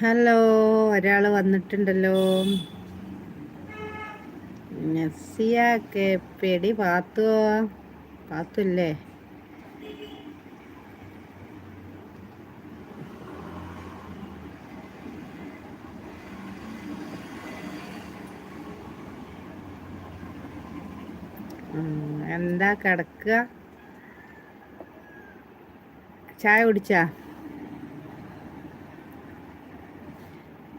Hello ഒരാൾ വന്നിട്ടുണ്ടല്ലോ. പേടി പാത്തുവോ പാത്തുല്ലേ എന്താ കിടക്കുക? ചായ കുടിച്ചാ?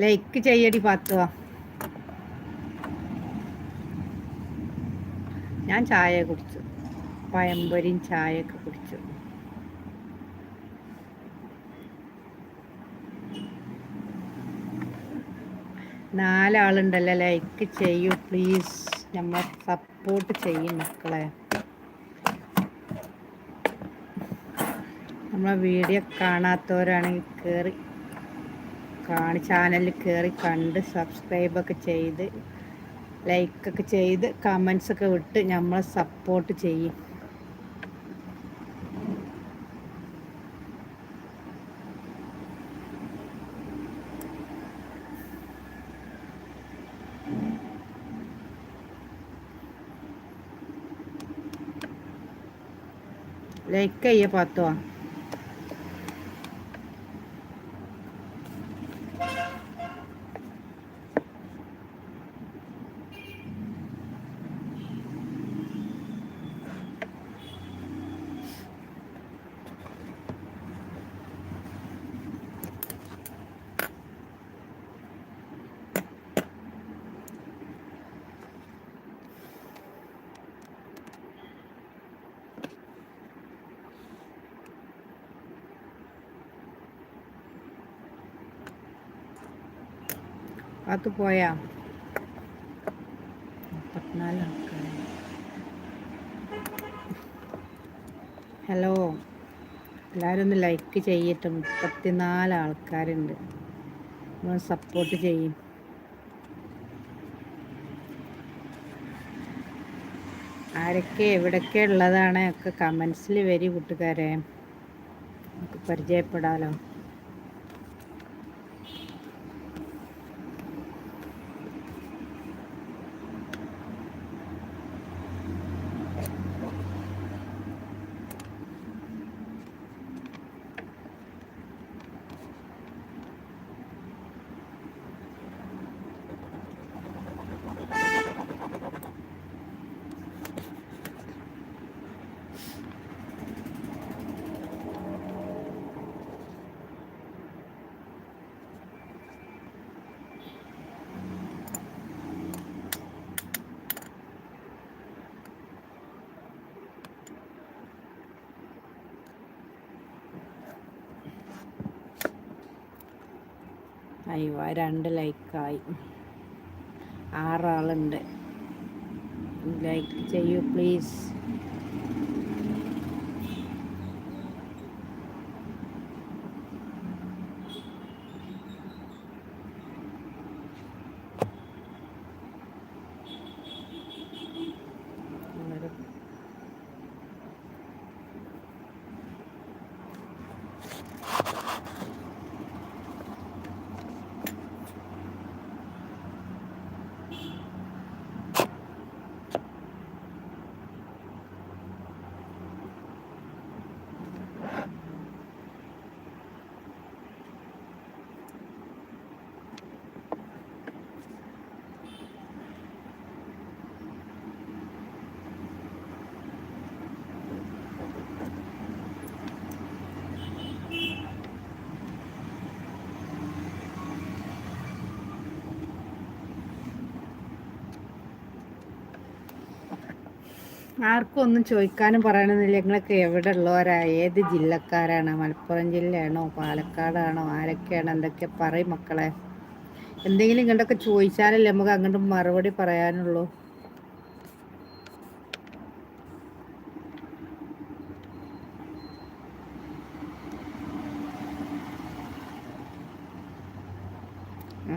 ലൈക്ക് ചെയ്യടി പാത്തുവാ. ഞാൻ ചായ കുടിച്ചു. പഴംപൊരിയും ചായയൊക്കെ കുടിച്ചു. നാലാളുണ്ടല്ലോ ലൈക്ക് ചെയ്യൂ പ്ലീസ് നമ്മൾ സപ്പോർട്ട് ചെയ്യും മക്കളെ. നമ്മളെ വീഡിയോ കാണാത്തവരാണെങ്കിൽ കയറി കാണി ചാനലിൽ കയറി കണ്ട് സബ്സ്ക്രൈബൊക്കെ ചെയ്ത് ലൈക്കൊക്കെ ചെയ്ത് കമൻസൊക്കെ വിട്ട് നമ്മളെ സപ്പോർട്ട് ചെയ്യും. ലൈക്ക് ചെയ്യ പത്തോ അത് പോയാ. ആൾക്കാർ ഹലോ. എല്ലാവരും ഒന്ന് ലൈക്ക് ചെയ്യട്ടെ. മുപ്പത്തിനാല് ആൾക്കാരുണ്ട്. നമ്മൾ സപ്പോർട്ട് ചെയ്യും. ആരൊക്കെ എവിടൊക്കെ ഉള്ളതാണ്? ഒക്കെ കമൻസിൽ വരി കൂട്ടുകാരെ. നമുക്ക് പരിചയപ്പെടാലോ. അയ്യോ രണ്ട് ലൈക്കായി. ആറാളുണ്ട്. ലൈക്ക് ചെയ്യൂ പ്ലീസ്. ആർക്കും ഒന്നും ചോദിക്കാനും പറയണമെന്നില്ല നിങ്ങളൊക്കെ എവിടെ ഉള്ളവരാ? ഏത് ജില്ലക്കാരാണ്? മലപ്പുറം ജില്ലയാണോ? പാലക്കാടാണോ? ആരൊക്കെയാണ്? എന്തൊക്കെ പറയും മക്കളെ? എന്തെങ്കിലും ഇങ്ങോട്ടൊക്കെ ചോദിച്ചാലല്ലേ നമുക്ക് അങ്ങോട്ട് മറുപടി പറയാനുള്ളൂ.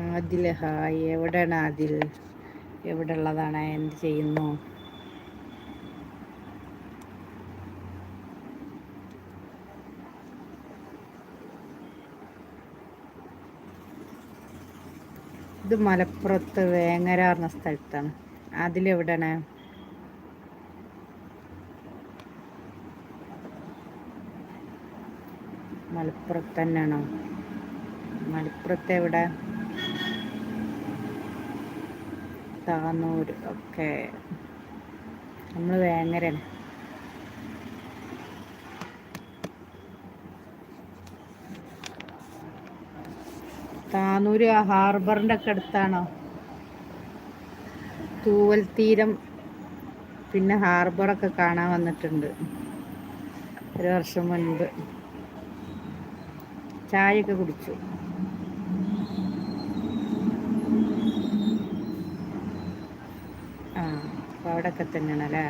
ആദിൽ ഹായ്. എവിടെയാണ് ആദിൽ? എവിടെ ഉള്ളതാണ് എന്ത് ചെയ്യുന്നു? ഇത് മലപ്പുറത്ത് വേങ്ങര പറഞ്ഞ സ്ഥലത്താണ്. അതിലെവിടെയാണ്? മലപ്പുറത്ത് തന്നെയാണോ? മലപ്പുറത്ത് എവിടെ? താന്നൂർ ഓക്കെ. നമ്മൾ വേങ്ങരയാണ്. താനൂര് ഹാർബറിന്റെ ഒക്കെ അടുത്താണോ? തൂവൽ തീരം പിന്നെ ഹാർബറൊക്കെ കാണാൻ വന്നിട്ടുണ്ട്. ഒരു വർഷം മുൻപ്. ചായയൊക്കെ കുടിച്ചു. ആ അപ്പോൾ അവിടെയൊക്കെ തന്നെയാണ് അല്ലേ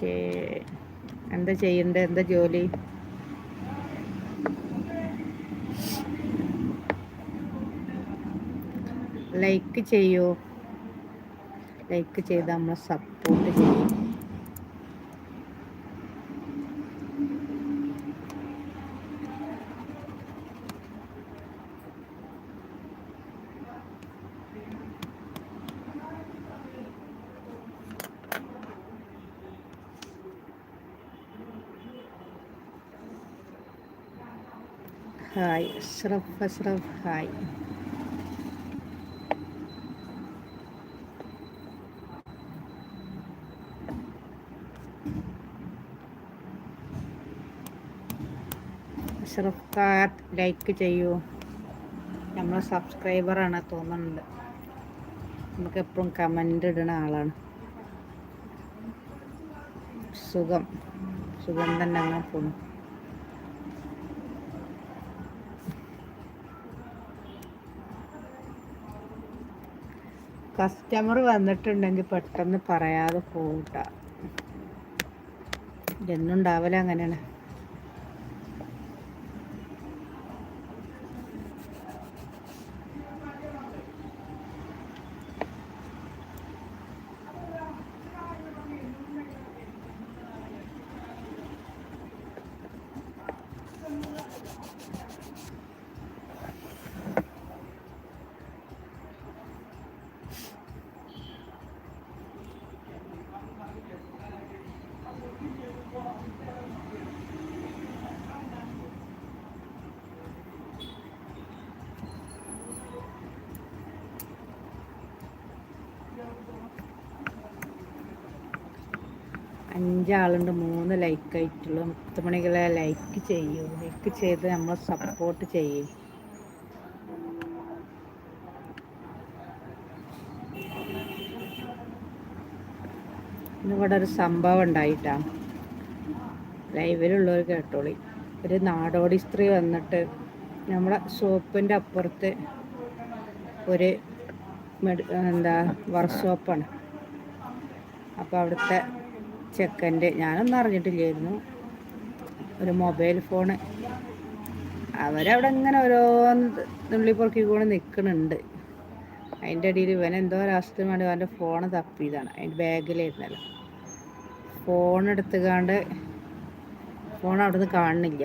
ഓക്കെ. എന്താ ചെയ്യണ്ടേ? എന്താ ജോലി? ലൈക്ക് ചെയ്യൂ? ലൈക്ക് ചെയ്ത് നമ്മൾ സപ്പോർട്ട് ചെയ്യും ഹായ് അഷ്റഫ് അഷ്റഫ് ഹായ്. അഷ്റഫ് ഖാത്ത് ലൈക്ക് ചെയ്യൂ. നമ്മൾ സബ്സ്ക്രൈബറാണ് തോന്നുന്നുണ്ട്. നമുക്ക് എപ്പോഴും കമന്റ് ഇടുന്ന ആളാണ്. സുഖം. സുഖം തന്നെ അങ്ങനെ പോണു. കസ്റ്റമർ വന്നിട്ടുണ്ടെങ്കിൽ പെട്ടെന്ന് പറയാതെ പോകട്ട ഇതൊന്നും ഉണ്ടാവില്ല അങ്ങനെയാണ്. അഞ്ചാളുണ്ട് മൂന്ന് ലൈക്ക് ആയിട്ടുള്ളൂ പത്ത് മണികളെ ലൈക്ക് ചെയ്യൂ. ലൈക്ക് ചെയ്ത് നമ്മൾ സപ്പോർട്ട് ചെയ്യും. ഇന്നിവിടെ ഒരു സംഭവം ഉണ്ടായിട്ടാ. ലൈവിലുള്ളവർ കേട്ടോളി. ഒരു നാടോടി സ്ത്രീ വന്നിട്ട് നമ്മളെ ഷോപ്പിന്റെ അപ്പുറത്ത് ഒരു മെഡി എന്താ വർക്ക്ഷോപ്പാണ് അപ്പോൾ അവിടുത്തെ ചെക്കന്റെ ഞാനൊന്നും അറിഞ്ഞിട്ടില്ലായിരുന്നു. ഒരു മൊബൈൽ ഫോണ്. അവരവിടെ ഇങ്ങനെ ഓരോ നുള്ളിപ്പുറക്കി കൂടെ നിൽക്കുന്നുണ്ട് അതിന്റെ ഇടയിൽ ഇവൻ എന്തോ ഒരാവശ്യത്തിന് വേണ്ടി അവന്റെ ഫോൺ തപ്പിയതാണ്. അതിന്റെ ബാഗിലായിരുന്നല്ലോ. ഫോൺ എടുത്തുകാണ്ട് ഫോൺ അവിടുന്ന് കാണുന്നില്ല.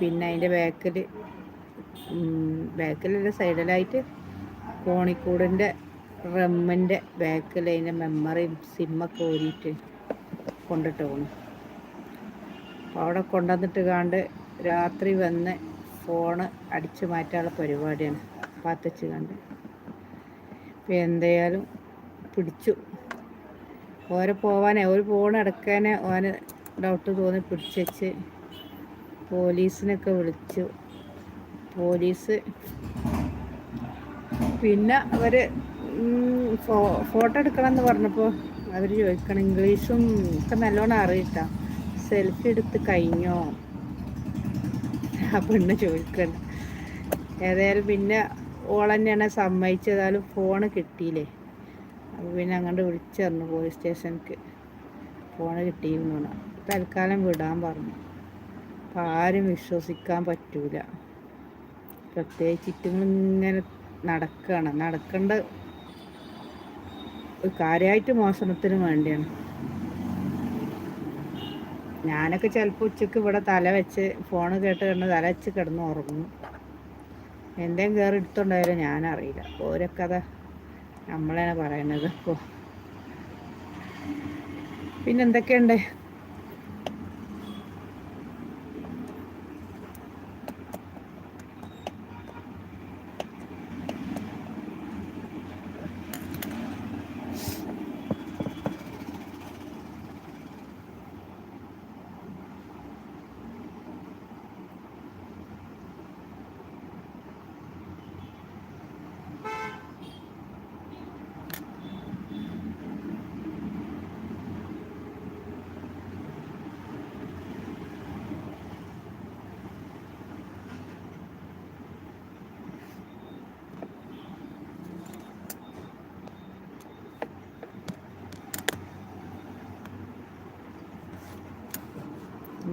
പിന്നെ അതിന്റെ ബാക്കിൽ ബാക്കിലുള്ള സൈഡിലായിട്ട് കോണിക്കൂടിന്റെ റമ്മിന്റെ ബാക്കിൽ അതിന്റെ മെമ്മറിയും സിമ്മൊക്കെ ഊരിയിട്ട് കൊണ്ടിട്ട് പോകണം അപ്പോൾ അവിടെ കൊണ്ടുവന്നിട്ട് കാണ്ട് രാത്രി വന്ന് ഫോണ് അടിച്ചു മാറ്റാനുള്ള പരിപാടിയാണ് പാത്തച്ച് കണ്ട്. ഇപ്പം എന്തായാലും പിടിച്ചു. ഓരെ പോവാനേ ഒരു ഫോൺ അടക്കാനേ ഓന് ഡൗട്ട് തോന്നി പിടിച്ചു പോലീസിനൊക്കെ വിളിച്ചു. പോലീസ് പിന്നെ അവർ ഫോട്ടോ എടുക്കണം എന്ന് പറഞ്ഞപ്പോൾ അവർ ചോദിക്കണം ഇംഗ്ലീഷും ഒക്കെ നല്ലോണം അറിയിട്ട? സെൽഫി എടുത്ത് കഴിഞ്ഞോ? ആ പെണ്ണ് ചോദിക്കണം. ഏതായാലും പിന്നെ ഓളന്നെയാണ് സമ്മതിച്ചതായാലും ഫോണ് കിട്ടിയില്ലേ? അപ്പോൾ പിന്നെ അങ്ങോട്ട് വിളിച്ചറിഞ്ഞു പോലീസ് സ്റ്റേഷനിക്ക് ഫോണ് കിട്ടിയിരുന്നു തൽക്കാലം വിടാൻ പറഞ്ഞു. അപ്പം ആരും വിശ്വസിക്കാൻ പറ്റൂല. പ്രത്യേകിച്ച് ഇങ്ങനെ നടക്കണം. നടക്കേണ്ട കാര്യമായിട്ട് മോഷണത്തിന് വേണ്ടിയാണ്. ഞാനൊക്കെ ചിലപ്പോൾ ഉച്ചയ്ക്ക് ഇവിടെ തല വെച്ച് ഫോൺ കേട്ട് കണ്ട് തല വെച്ച് കിടന്ന് ഉറങ്ങും. എന്തേം കയറി എടുത്തുണ്ടായാലും ഞാനറിയില്ല. ഓരൊക്കെ അതാ നമ്മളാണ് പറയണത്. ഇപ്പോൾ പിന്നെന്തൊക്കെയുണ്ട്?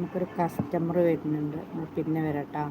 നമുക്കൊരു കസ്റ്റമർ വരുന്നുണ്ട്. പിന്നെ വരാം വരാട്ടോ.